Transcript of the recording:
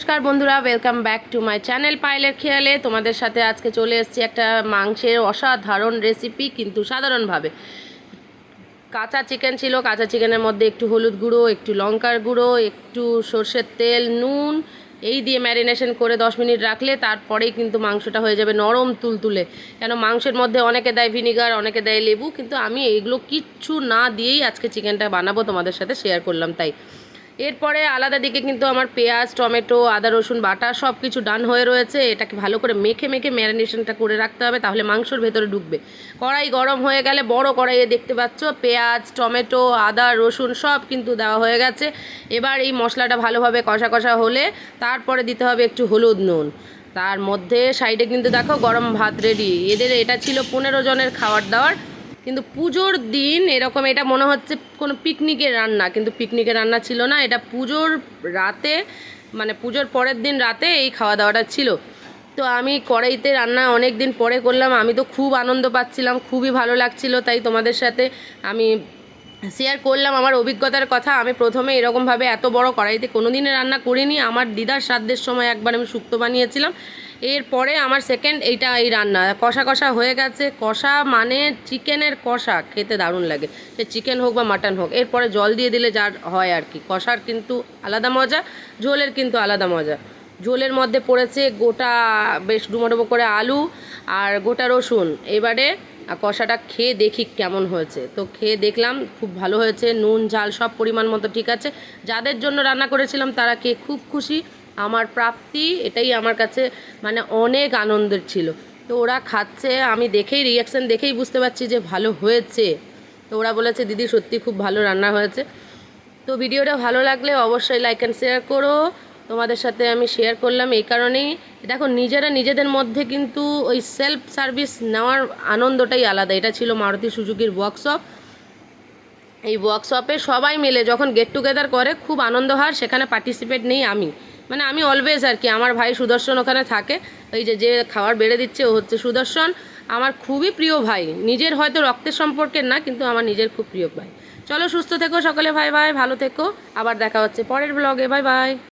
নমস্কার বন্ধুরা welcome back to my channel পাইলের খেয়ালে। তোমাদের সাথে আজকে চলে এসেছি একটা মাংসের অসাধারণ রেসিপি কিন্তু সাধারণভাবে। কাঁচা চিকেন ছিল, কাঁচা চিকেনের মধ্যে একটু হলুদ গুঁড়ো, একটু লঙ্কার গুঁড়ো, একটু সর্ষের তেল, নুন, এই দিয়ে ম্যারিনেশন করে দশ মিনিট রাখলে তারপরেই কিন্তু মাংসটা হয়ে যাবে নরম তুলতুলে। কেন, মাংসের মধ্যে অনেকে দেয় ভিনিগার অনেকে দেয় লেবু, কিন্তু আমি এইগুলো কিচ্ছু না দিয়েই আজকে চিকেনটা বানাবো, তোমাদের সাথে শেয়ার করলাম, তাই। এরপরে আলাদা দিকে কিন্তু আমার পেঁয়াজ, টমেটো, আদা, রসুন, বাটা সব কিছু ডান হয়ে রয়েছে। এটাকে ভালো করে মেখে মেখে ম্যারিনেশনটা করে রাখতে হবে, তাহলে মাংসর ভেতরে ঢুকবে। কড়াই গরম হয়ে গেলে বড় কড়াইয়ে দেখতে পাচ্ছ, পেঁয়াজ, টমেটো, আদা, রসুন সব কিন্তু দেওয়া হয়ে গেছে। এবার এই মশলাটা ভালোভাবে কষা কষা হলে তারপরে দিতে হবে একটু হলুদ নুন। তার মধ্যে সাইডে কিন্তু দেখো গরম ভাত রেডি এদের এটা ছিল পনেরো জনের খাওয়ার দাওয়ার। কিন্তু পুজোর দিন এরকম এটা মনে হচ্ছে কোনো পিকনিকের রান্না, কিন্তু পিকনিকের রান্না ছিল না, এটা পুজোর রাতে মানে পুজোর পরের দিন রাতে এই খাওয়া দাওয়াটা ছিল। তো আমি কড়াইতে রান্না অনেক দিন পরে করলাম, আমি তো খুব আনন্দ পাচ্ছিলাম, খুবই ভালো লাগছিল, তাই তোমাদের সাথে আমি শেয়ার করলাম আমার অভিজ্ঞতার কথা। আমি প্রথমে এরকমভাবে এত বড় কড়াইতে কোনো দিনে রান্না করিনি, আমার দিদার শ্রাদ্ধের সময় একবার আমি শুক্তো বানিয়েছিলাম। এরপরে আমার সেকেন্ড এইটা এই রান্না। কষা কষা হয়ে গেছে। কষা মানে চিকেনের কষা, খেতে দারুণ লাগে। সে চিকেন হোক বা মাটন হোক, এরপরে জল দিয়ে দিলে যার হয় আর কি। কষার কিন্তু আলাদা মজা, ঝোলের কিন্তু আলাদা মজা। ঝোলের মধ্যে পড়েছে গোটা, বেশ ডুমো করে আলু আর গোটা রসুন। এবারে কষাটা খেয়ে দেখি কেমন হয়েছে। তো খেয়ে দেখলাম খুব ভালো হয়েছে, নুন, ঝাল সব পরিমাণ মতো ঠিক আছে। যাদের জন্য রান্না করেছিলাম তারা খেয়ে খুব খুশি। আমার প্রাপ্তি, এটাই আমার কাছে মানে অনেক আনন্দের ছিল। তো ওরা খাচ্ছে, আমি দেখেই রিয়াকশান দেখেই বুঝতে পারছি যে ভালো হয়েছে। তো ওরা বলেছে, দিদি, সত্যি খুব ভালো রান্না হয়েছে। তো ভিডিওটা ভালো লাগলে অবশ্যই লাইক অ্যান্ড শেয়ার করো। তোমাদের সাথে আমি শেয়ার করলাম এই কারণেই। দেখো, নিজেরা নিজেদের মধ্যে কিন্তু ওই সেলফ সার্ভিস নেওয়ার আনন্দটাই আলাদা। এটা ছিল মারুতি সুজুকির ওয়ার্কশপ এই ওয়ার্কশপে সবাই মিলে যখন গেট টুগেদার করে, খুব আনন্দ হয়। সেখানে পার্টিসিপেট নেই আমি। মানে আমি অলওয়েজ আর কি, আমার ভাই সুদর্শন ওখানে থাকে, এই যে যে খাবার বেড়ে দিচ্ছে, ও হচ্ছে সুদর্শন। আমার খুবই প্রিয় ভাই, নিজের হয়তো রক্তের সম্পর্কের না, কিন্তু আমার নিজের খুব প্রিয় ভাই। চলো সুস্থ থেকো সকলে, ভাই ভাই, ভালো থেকো। আবার দেখা হচ্ছে পরের ব্লগে বাই বাই